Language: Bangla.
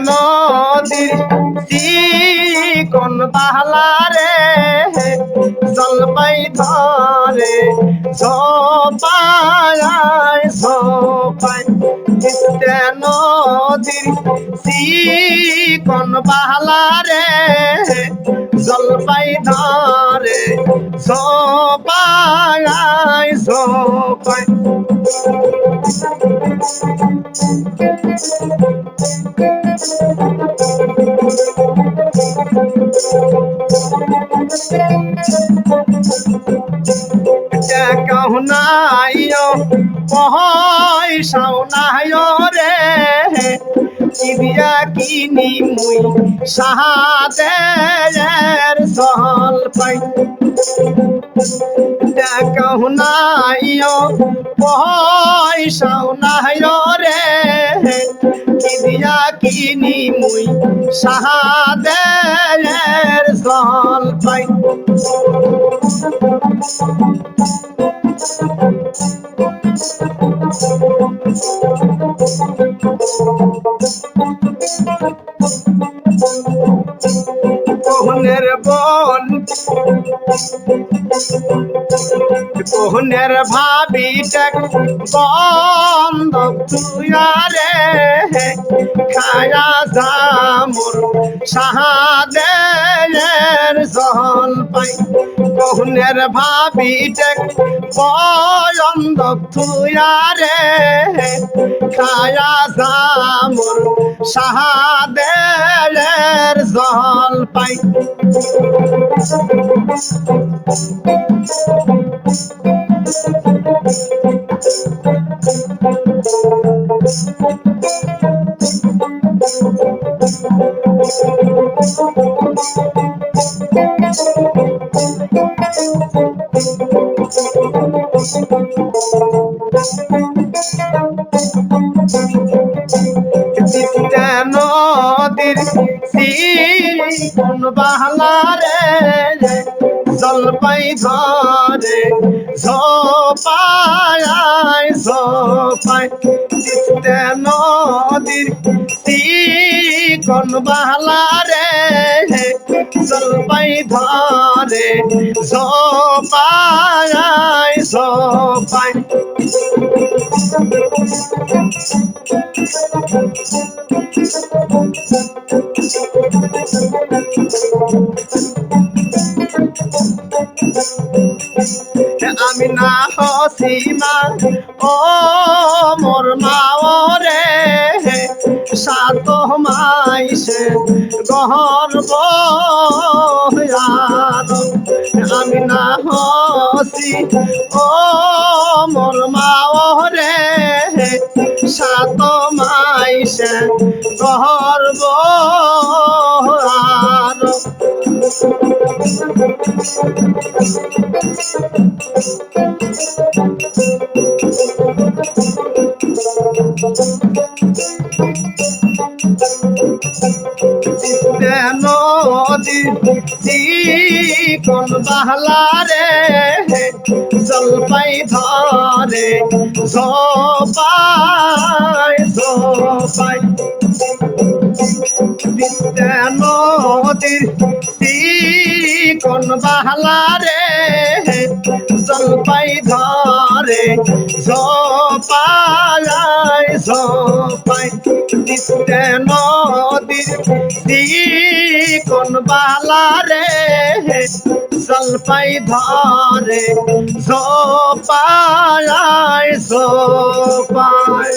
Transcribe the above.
নদীর কোন বাহলারে জলপাই ধরে ঝপায় ঝপায় নদীর চিকন বাহলা রে জলপাই ধরে ঝোপায় ঝোপায় কাহুনাইও পয়সাও নাইও রে। চিবিয়া কিনি মুই সাহাদের সল পাই। কাহুনাইও পয়সাও নাইও রে। চিবিয়া কিনি মুই সাহাদের সল পাই। কোহনের বন কোহনের ভাবি টেক বন্ধ তুয়ারে খায়া জামুর সাহাদের জল পাই। কোহনের ভাবি টেক বন্ধ তুয়ারে খায়া জামুর সাহাদের জল পাই। তিস্তা নদীর কোন বাহলা রে জলপাই ধরে ঝোপায় ঝোপায়। তিস্তা নদীর কোন বাহলা রে জলপাই ধরে ঝোপায় ঝোপায় আমি না হসিমা ও মোর মাও রে সাত মাইসে গর্ব আমি না হসি ও মোর রে সাত মাইসে গর্ব আর নদী কোন বাহলা রে? জলপাই ধরে, জোপাই বিদ্যা নদীর কোন বাহলা রে? জলপাই ধরে, জোপাই। জোপাই বিদ্যা নদীর কোন বালা রে। জলপাই ধরে জোপাই